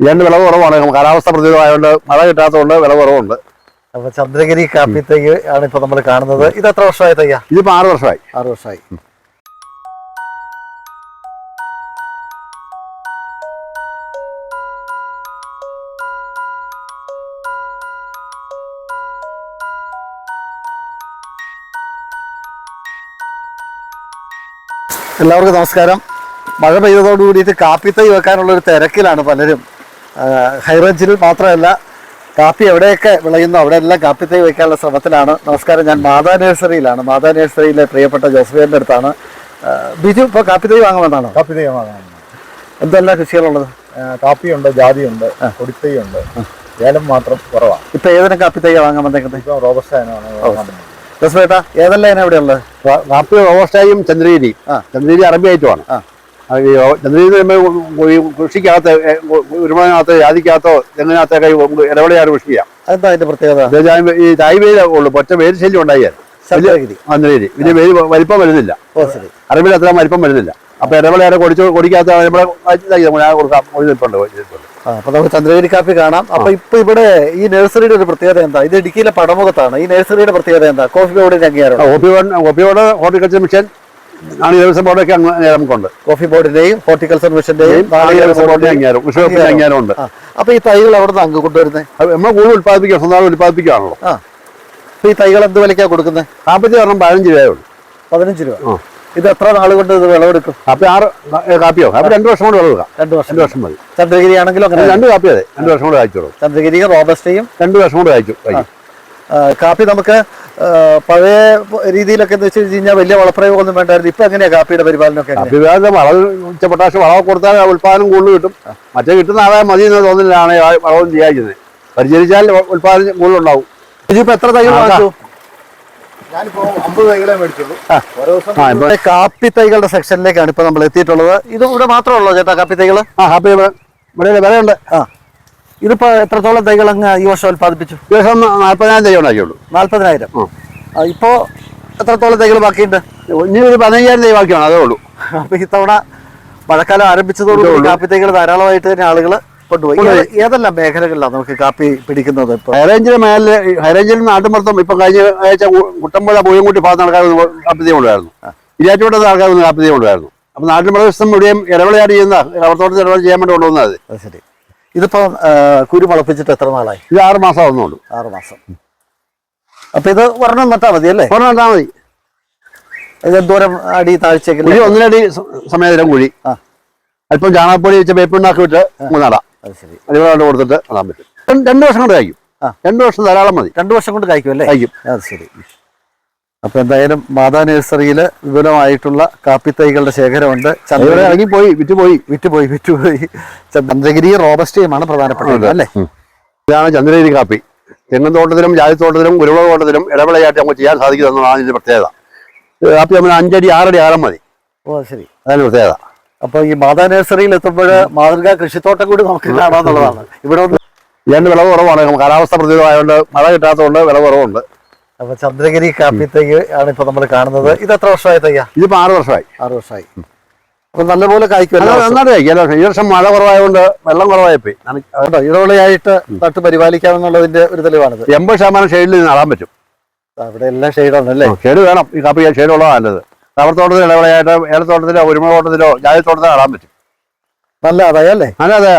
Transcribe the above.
ഇതിന്റെ വിളവ് കുറവാണ്. കാലാവസ്ഥ പ്രതികൂലമായതുകൊണ്ട് മഴ കിട്ടാത്തതുകൊണ്ട് വില കുറവുണ്ട്. അപ്പൊ ചന്ദ്രഗിരി കാപ്പി തൈ ആണ് ഇപ്പൊ നമ്മൾ കാണുന്നത്. ഇത് എത്ര വർഷമായി തയ്യാ? ഇതിപ്പോ ആറ് വർഷമായി. ആറ് വർഷമായി. എല്ലാവർക്കും നമസ്കാരം. മഴ പെയ്തതോടുകൂടിയിട്ട് കാപ്പി തൈ വെക്കാനുള്ള ഒരു തിരക്കിലാണ് പലരും. ഹൈറേഞ്ചിൽ മാത്രമല്ല കാപ്പി എവിടെയൊക്കെ വിളയുന്നു അവിടെയെല്ലാം കാപ്പി തൈ വെക്കാനുള്ള ശ്രമത്തിലാണ്. നമസ്കാരം ഞാൻ മാതാ നഴ്സറിയിലാണ്. മാതാ നഴ്സറിയിലെ പ്രിയപ്പെട്ട ജോസഫിയുടെ അടുത്താണ്. ബിജു ഇപ്പോൾ കാപ്പി തൈ വാങ്ങുമെന്നാണോ കാപ്പി തൈ തൈയാണ് എന്തെല്ലാം കൃഷികളുള്ളത്? കാപ്പിയുണ്ട് ജാതിയുണ്ട് കൊടിത്തൈയുണ്ട് ഏലം മാത്രം കുറവാണ്. ഇപ്പൊ ഏതിനും കാപ്പി തൈ വാങ്ങാൻ വന്നേക്കുന്നത്? ഇപ്പം റോബസ്റ്റാനാണ് ജോസഫേട്ടാ ഏതെല്ലാം ഇവിടെ ഉള്ളത് കാപ്പി റോബസ്റ്റായും ചന്ദ്രഗിരി. ആ. ചന്ദ്രഗിരി അറബി ഐറ്റമാണ് കൃഷിക്കകത്ത് ഒരുപാടിനകത്ത് ജാതിക്കകത്തോ തെങ്ങിനകത്തൊക്കെ ഈ കൃഷി ചെയ്യാം. അതിന്റെ പ്രത്യേകത? ഈ തായ് വേര് ഉള്ളൂ. ഒറ്റ വേര് ശല്യം ഉണ്ടായാൽ അന്നേരി പിന്നെ വേര് വലിപ്പം വരുന്നില്ല. അറബിയിൽ അത്ര വലിപ്പം വരുന്നില്ല. അപ്പൊ ഇടവിളയാരെ കൊടിച്ച് കൊടിക്കാത്ത അപ്പൊ നമുക്ക് ചന്ദ്രഗിരി കാപ്പി കാണാം. അപ്പൊ ഇപ്പൊ ഇവിടെ ഈ നഴ്സറിയുടെ ഒരു പ്രത്യേകത എന്താ? ഇത് ഇടുക്കിയിലെ പടമുഖത്താണ്. ഈ നഴ്സറിയുടെ പ്രത്യേകത എന്താ? കോഫി ബോർഡിന്റെ അംഗീകാരം ഒപ്പിയോട് ഹോർട്ടിക്കൾച്ചർ മിഷൻ ആണ് ദേവസ്വം ബോർഡൊക്കെ നമുക്കുണ്ട് കോഫി ബോർഡിന്റെയും ഹോർട്ടിക്കൾച്ചർ മിഷന്റെയും ഉണ്ട് ബോർഡിന്റെ അംഗീകാരം കൃഷി വകുപ്പിന്റെ അംഗീകാരമുണ്ട് ഉണ്ട്. അപ്പൊ ഈ തൈകൾ അവിടെ നിന്ന് അങ്ങ് കൊണ്ടുവരുന്നത് നമ്മൾ കൂടുതൽ ഉത്പാദിപ്പിക്കുക സ്വന്തം ഉത്പാദിപ്പിക്കുകയാണല്ലോ അപ്പൊ ഈ തൈകൾ എന്ത് വിലക്കാ കൊടുക്കുന്നത്? കാപ്പത്തി പറഞ്ഞാൽ പതിനഞ്ച് രൂപയേ ഉള്ളൂ. പതിനഞ്ച് രൂപ. ഇത് എത്ര നാൾ കൊണ്ട് ഇത് വിളവെടുക്കും? കാപ്പി ആറ് കാപ്പിയോ? കാപ്പി രണ്ട് വർഷം കൊണ്ട് വിളവെടുക്കാം. രണ്ട് വർഷം. രണ്ട് വർഷം മതി. ചന്ദ്രഗിരി ആണെങ്കിലും അങ്ങനെ രണ്ട് കാപ്പി അതെ. രണ്ട് വർഷം കൊണ്ട് കായ്ച്ചോളൂ. ചന്ദ്രഗിരിയും റോബസ്റ്റയും രണ്ട് വർഷം കൊണ്ട് കായ്ച്ചു കാപ്പി നമുക്ക് പഴയ രീതിയിലൊക്കെ എന്ന് വെച്ച് കഴിഞ്ഞാൽ വലിയ വളപ്രയോഗമൊന്നും വേണ്ടായിരുന്നു. ഇപ്പൊ എങ്ങനെയാ കാപ്പിയുടെ പരിപാലനമൊക്കെ? വളവ് ഉച്ച പൊട്ടാഷ് വളവ് കൊടുത്താൽ ഉൽപാദനം കൂടുതൽ കിട്ടും. മറ്റേ കിട്ടുന്ന ആദായം മതി എന്ന് തോന്നുന്നില്ലാണ് വളവും ചെയ്യാതിരുന്നത് പരിചരിച്ചാൽ ഉൽപ്പാദനം കൂടുതലുണ്ടാവും. ഇതിപ്പോ എത്ര തൈകൾ വാങ്ങിച്ചു? കാപ്പി തൈകളുടെ സെക്ഷനിലേക്കാണ് ഇപ്പൊ നമ്മൾ എത്തിയിട്ടുള്ളത്. ഇത് ഇവിടെ മാത്രമേ ഉള്ളൂ ചേട്ടാ കാപ്പി തൈകൾ? ആ കാപ്പി ഇവിടെ ഇവിടെ വിലയുണ്ട്. ആ. ഇതിപ്പോ എത്രത്തോളം തൈകൾ അങ്ങ് ഈ വർഷം ഉൽപ്പാദിപ്പിച്ചു? ദിവസം നാൽപ്പതിനായിരം തൈ ഉണ്ടാക്കിയുള്ളൂ. ആ, ഇപ്പോ എത്രത്തോളം തൈകൾ ബാക്കിയുണ്ട്? ഇനി ഒരു പതിനയ്യായിരം തൈ ബാക്കിയാണ് അതേ ഉള്ളൂ. അപ്പൊ ഇത്തവണ മഴക്കാലം ആരംഭിച്ചതോടുകൂടി കാപ്പി തൈകൾ ധാരാളമായിട്ട് തന്നെ ആളുകൾ കൊണ്ടുപോയി. ഏത്- ഏതെല്ലാം മേഖലകളിലാണ് നമുക്ക് കാപ്പി പിടിക്കുന്നത് ഇപ്പൊ? ഹൈറേഞ്ചിന് മേലെ ഹൈറേഞ്ചിൽ നാട്ടുമ്പുറത്തും ഇപ്പം കഴിഞ്ഞ ആഴ്ച കുട്ടമ്പുഴ പൂയംകുട്ടി ഭാഗത്ത് ആൾക്കാർ കാപ്പി കൊണ്ടുവരായിരുന്നു ഇരാറ്റുപുറത്ത് ആൾക്കാർ കാപ്പി തൈ കൊണ്ടുവരായിരുന്നു അപ്പം നാട്ടിൻ പ്രദേശം ഇവിടെയും ഇടവേളയാണ് ചെയ്യുന്ന റബ്ബർത്തോട്ടത്തിൽ ഇടവേള ചെയ്യാൻ വേണ്ടി കൊണ്ടുവന്നത്. ശരി. ഇതിപ്പോ കുരു മുളപ്പിച്ചിട്ട് എത്ര നാളായി? ഇത് ആറ് മാസം ആവുന്നുള്ളൂ ആറ് മാസം. അപ്പൊ ഇത് ഒരെണ്ണം നട്ടാ മതി അല്ലേ? ഒരെണ്ണം നട്ടാ മതി. ഇത് എന്തോരം അടി താഴ്ച കുഴി ഒന്നിനടി സമയത്തിലും കുഴി. ആ. അല്പം ചാണകപ്പൊടി വെച്ച് വേപ്പിണ്ടാക്കി വിട്ട് നടാം. അത് ശരി. അതിവിടെ കൊടുത്തിട്ട് നടാൻ പറ്റും. രണ്ട് വർഷം കൊണ്ട് കഴിക്കും. രണ്ട് വർഷം ധാരാളം മതി. രണ്ട് വർഷം കൊണ്ട് കഴിക്കും അല്ലേ? കഴിക്കും. അത് ശരി. അപ്പൊ എന്തായാലും മാതാ നഴ്സറിയിൽ വിപുലമായിട്ടുള്ള കാപ്പി തൈകളുടെ ശേഖരമുണ്ട്. ചന്ദ്രഗിരി ഇറങ്ങിപ്പോയി. പോയി വിറ്റ് വിറ്റുപോയി. വിറ്റുപോയി ചന്ദ്രഗിരി റോബസ്റ്റയുമാണ് പ്രധാനപ്പെട്ടത് അല്ലേ? ഇതാണ് ചന്ദ്രഗിരി കാപ്പി. തെങ്ങും തോട്ടത്തിലും ജാതിത്തോട്ടത്തിലും കുരുമുളക് തോട്ടത്തിലും ഇടവിളയായിട്ട് നമുക്ക് ചെയ്യാൻ സാധിക്കുന്നതാണ് ഇതിന്റെ പ്രത്യേകത. കാപ്പി നമ്മൾ അഞ്ചടി ആറടി ആഴം മതി. ഓ ശരി. അതാണ് പ്രത്യേകത. അപ്പൊ ഈ മാതാ നഴ്സറിയിൽ എത്തുമ്പോൾ മാതൃകാ കൃഷിത്തോട്ടം കൂടി നമുക്ക് കാണാന്നുള്ളതാണ് ഇവിടെ ഇതിന്റെ വിളവ് കുറവാണ്. കാലാവസ്ഥ പ്രതിരോധമായതുകൊണ്ട് മഴ കിട്ടാത്തതുകൊണ്ട് വിളവ് കുറവുണ്ട്. അപ്പൊ ചന്ദ്രഗിരി കാപ്പി തൈ ആണ് ഇപ്പൊ നമ്മൾ കാണുന്നത്. ഇത് എത്ര വർഷമായി തയ്യാ ഇത് ആറ് വർഷമായി. ആറ് വർഷമായി. അപ്പൊ നല്ലപോലെ കായ്ക്കുമല്ലോ നന്നായിട്ട്. ഈ വർഷം മഴ കുറവായതുകൊണ്ട് വെള്ളം കുറവായിപ്പോയി. ഇടവിളയായിട്ട് നട്ട് പരിപാലിക്കാമെന്നുള്ളതിന്റെ ഒരു തെളിവാണിത്. എൺപത് ശതമാനം ഷെയ്ഡിൽ നടാൻ പറ്റും. അവിടെ എല്ലാം ഷെയ്ഡാണ് അല്ലേ? ഷെയ്ഡ് വേണം. ഈ കാപ്പി ഷെയ്ഡ് ഉള്ളതാണ് നല്ലത്. റബ്ബർ തോട്ടത്തിൽ ഇടവിളയായിട്ട് ഏലത്തോട്ടത്തിലോ ഒരുമ തോട്ടത്തിലോ ജാതി തോട്ടത്തിലോ നടാൻ പറ്റും. നല്ല അതായല്ലേ നല്ല അല്ലാതെ